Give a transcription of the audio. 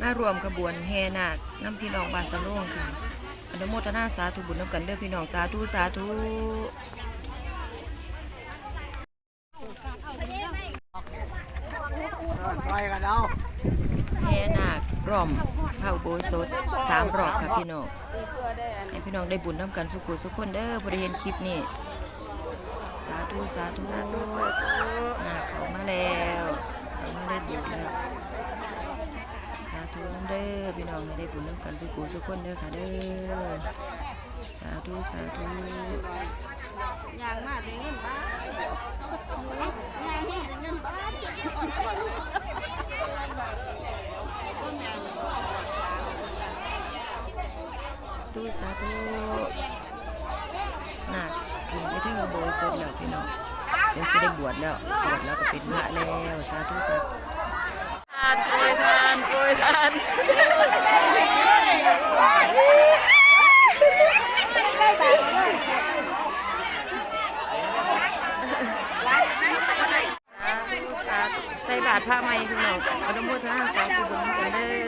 มารวมขบวนแห่นาคน้ำพี่น้องบ้านสำโรงค่ะอนุโมทนาสาธุบุญน้ำกันเด้อพี่น้องสาธุสาธุซอยกันเอาแห่นาคร่อมเผาโบสถสามรอบค่ะพี่น้องให้พี่น้องได้บุญน้ำกันสุขุสุขคนเด้อบริเห็นคลิปนี้สาธุสาธุนาคเขามาแล้วเขามาได้บุญแล้วสา ธุน้ำเด้อพี่น้องให้ได้บุญน้ำกันสุขุสุขคนเด้อค่ะเด้อสาธุสาธุยางมาได้เงินบ้านยางมาได้เงินบ้านตุสาธุนาคขึ้นไปถึงโบยสถ์แล้วพี่น้องเดี๋ยวจะได้บวชแล้วบวชแล้วก็เป็นพระแล้วสาธุสาธุ ทานโปรยทานใส่บาตรพระใหมคุณหนอกอนุโมทนาสาธุบุญกันเด้อ